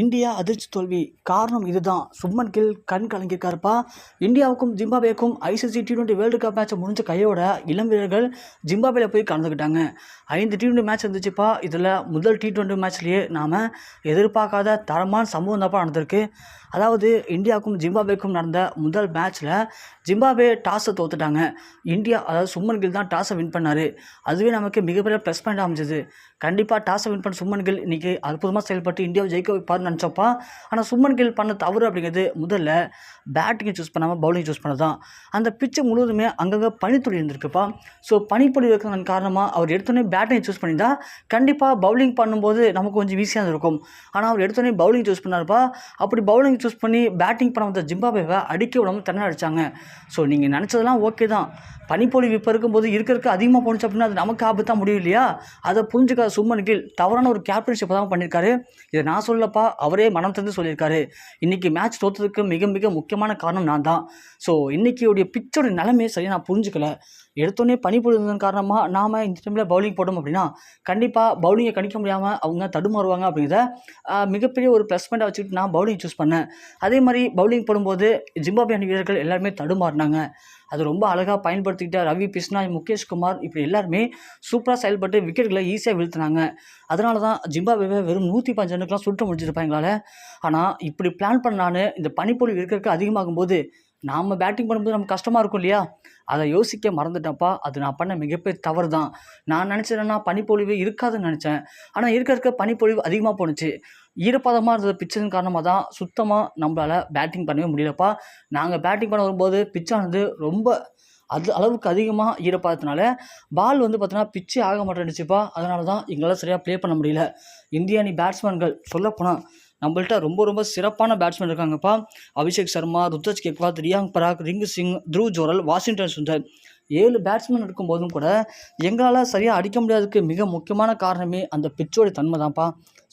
India அதிர்ச்சி தோல்வி காரணம் இதுதான். சுப்மன் கில் கண் கலங்கியிருக்காருப்பா. இந்தியாவுக்கும் ஜிம்பாபேக்கும் ICC T twenty world cup மேட்ச்சை முடிஞ்ச கையோட இளம் வீரர்கள் ஜிம்பாபேல போய் கலந்துக்கிட்டாங்க. ஐந்து டி டுவெண்ட்டி மேட்ச் இருந்துச்சுப்பா. இதில் முதல் டி டுவெண்ட்டி மேட்ச்லேயே நாம் எதிர்பார்க்காத தரமான சம்பவம் தான்ப்பா நடந்திருக்கு. அதாவது இந்தியாவுக்கும் ஜிம்பாபேக்கும் நடந்த முதல் மேட்ச்சில் ஜிம்பாபே டாஸை தோத்துட்டாங்க. இந்தியா அதாவது சுப்மன் கில் தான் டாஸை வின் பண்ணார். அதுவே நமக்கு மிகப்பெரிய ப்ளஸ் பாயிண்ட் அமைஞ்சது. கண்டிப்பாக டாஸை வின் பண்ண சுப்மன் கில் இன்றைக்கி அற்புதமாக செயல்பட்டு இந்தியாவை ஜெயிக்க வைப்பார்னு நினச்சப்பா. ஆனால் சும்மன் கில் பண்ண தவறு அப்படிங்கிறது முதல்ல பேட்டிங்கை சூஸ் பண்ணாமல் பவுலிங் சூஸ் பண்ணது தான் அந்த பிச்சு முழுவதுமே அங்கங்கே பனித்துளி இருந்திருக்குப்பா. ஸோ பனிப்பொழி இருக்கிறதன் காரணமாக அவர் எடுத்தோடனே பேட்டிங்கை சூஸ் பண்ணியிருந்தா கண்டிப்பாக பவுலிங் பண்ணும்போது நமக்கு கொஞ்சம் ஈஸியாக இருக்கும் ஆனால் அவர் எடுத்தோடனே பவுலிங் சூஸ் பண்ணாருப்பா. அப்படி பவுலிங் சூஸ் பண்ணி பேட்டிங் பண்ண வந்த ஜிம்பாபேவை அடிக்க விடாமல் தண்ணி அடித்தாங்க ஸோ நீங்கள் நினச்சதெல்லாம் ஓகே தான். பனிப்பொழிவு இப்போ இருக்கும்போது இருக்க இருக்க அதிகமாக போணுச்சு அப்படின்னா அது நமக்கு ஆபத்தாக முடியும் இல்லையா? அதை புரிஞ்சுக்காத சும்மன் கீழ் தவறான ஒரு கேப்டன்ஷிப்பை தான் பண்ணியிருக்காரு. இதை நான் சொல்லப்பா அவரே மனம் தந்து சொல்லியிருக்காரு. இன்றைக்கி மேட்ச் தோற்றதுக்கு மிக மிக முக்கியமான காரணம் நான் தான் ஸோ இன்றைக்கியோடைய பிச்சோட நிலைமையை சரியாக நான் புரிஞ்சுக்கல. எடுத்தோடனே பனி புரிஞ்சதன் காரணமாக நாம் இந்த டைமில் பவுலிங் போட்டோம் அப்படின்னா கண்டிப்பாக பவுலிங்கை கணிக்க முடியாமல் அவங்க தடுமாறுவாங்க அப்படிங்கிறத மிகப்பெரிய ஒரு ப்ளஸ் பாயிண்டாக வச்சுக்கிட்டு நான் பவுலிங் சூஸ் பண்ணேன். அதே மாதிரி பவுலிங் போடும்போது ஜிம்பாபே அணி வீரர்கள் எல்லாருமே தடுமாறினாங்க. அது ரொம்ப அழகாக பயன்படுத்திக்கிட்ட ரவி பிஸ்னாய் முகேஷ் குமார். இப்படி எல்லாருமே சூப்பராக செயல்பட்டு விக்கெட்டுகளை ஈஸியாக வீழ்த்தினாங்க. அதனால தான் ஜிம்பாபேவை வெறும் நூற்றி பஞ்சு ரன்னுக்கெலாம் சுருட்ட முடிச்சிருப்பேன் ஆனால் இப்படி பிளான் பண்ண நான் இந்த பனிப்பொழிவு இருக்கிறதுக்கு அதிகமாகும் போது நாம் பேட்டிங் பண்ணும்போது நமக்கு கஷ்டமாக இருக்கும் இல்லையா? அதை யோசிக்க மறந்துட்டப்பா அது நான் பண்ண மிகப்பெரிய தவறு தான் நான் நினச்சேன்னா பனிப்பொழிவு இருக்காதுன்னு நினச்சேன். ஆனால் இருக்க இருக்க பனிப்பொழிவு அதிகமாக போணுச்சு. ஈரப்பதமாக இருந்தது பிச்சின் காரணமாக தான் சுத்தமாக நம்மளால் பேட்டிங் பண்ணவே முடியலப்பா. நாங்கள் பேட்டிங் பண்ண வரும்போது பிச்சானது ரொம்ப அது அளவுக்கு அதிகமாக ஈரப்பதத்தினால பால் வந்து பார்த்தோன்னா பிச்சே ஆக மாட்டேன்னுச்சுப்பா. அதனால தான் எங்களால் சரியாக ப்ளே பண்ண முடியல. இந்திய அணி பேட்ஸ்மேன்கள் சொல்லப்போனால் நம்மள்ட்ட ரொம்ப ரொம்ப சிறப்பான பேட்ஸ்மேன் இருக்காங்கப்பா. அபிஷேக் சர்மா ருத்ரஜ் கெக்வாத் ரியாங் பராக் ரிங்கு சிங் த்ரூ ஜோரல் வாஷிங்டன் சுந்தர் ஏழு பேட்ஸ்மேன் இருக்கும்போதும் கூட எங்களால் சரியாக அடிக்க முடியாததுக்கு மிக முக்கியமான காரணமே அந்த பிச்சோடைய தன்மை தான்ப்பா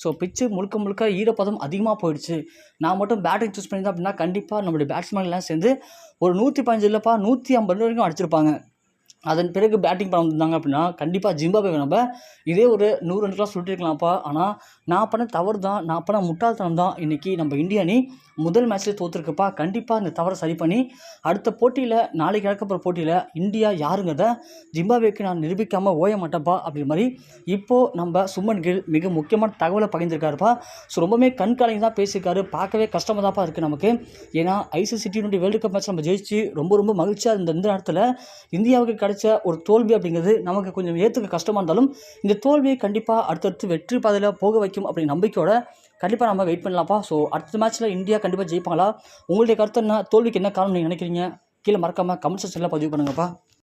ஸோ பிச்சு முழுக்க முழுக்க ஈரப்பதம் அதிகமாக போயிடுச்சு. நான் மட்டும் பேட்டிங் சூஸ் பண்ணியிருந்தேன் அப்படின்னா கண்டிப்பாக நம்மளுடைய பேட்ஸ்மேன் எல்லாம் சேர்ந்து ஒரு நூற்றி பதினஞ்சு இல்லைப்பா நூற்றி ஐம்பது வரைக்கும் அடிச்சிருப்பாங்க. அதன் பிறகு பேட்டிங் பண்ண வந்திருந்தாங்க அப்படின்னா கண்டிப்பாக ஜிம்பாபே நம்ம இதே ஒரு நூறு ரன்ஸ்லாம் சுட்டிருக்கலாம்ப்பா ஆனால் நான் பண்ண தவறு தான் நான் பண்ண முட்டாள்தனம் தான் இன்றைக்கி நம்ம இந்திய அணி முதல் மேட்ச்லேயே தோற்றுருக்குப்பா கண்டிப்பாக இந்த தவறை சரி பண்ணி அடுத்த போட்டியில் நாளைக்கு நடக்கப்புற போட்டியில் இந்தியா யாருங்கிறத ஜிம்பாபேக்கு நான் நிரூபிக்காமல் ஓய மாட்டேன்ப்பா அப்படி மாதிரி இப்போது நம்ம சுமன் கில் மிக முக்கியமான தகவலை பகிர்ந்திருக்காருப்பா. ஸோ ரொம்பவே கண் கலங்கி தான் பேசியிருக்காரு. பார்க்கவே கஷ்டமாக தான்ப்பா இருக்குது நமக்கு. ஏன்னா ICC T twenty world cup match நம்ம ஜெயிச்சு ரொம்ப ரொம்ப மகிழ்ச்சியாக இருந்த இந்த நேரத்தில் இந்தியாவுக்கு கிடைச்ச ஒரு தோல்வி அப்படிங்கிறது நமக்கு கொஞ்சம் ஏற்றுக்க கஷ்டமாக இருந்தாலும் இந்த தோல்வியை கண்டிப்பாக அடுத்தடுத்து வெற்றி பாதையில் போக வைக்கும் அப்படிங்கிற நம்பிக்கையோட கண்டிப்பாக நம்ம வெயிட் பண்ணலாம்ப்பா. ஸோ அடுத்த மேட்ச்சில் இந்தியா கண்டிப்பாக ஜெயிப்பாங்களா? உங்களுடைய கருத்து என்ன? தோல்விக்கு என்ன காரணம் நீங்கள் நினைக்கிறீங்க? கீழே மறக்காமல் கமெண்ட் செக்ஷனில் பதிவு பண்ணுங்கப்பா.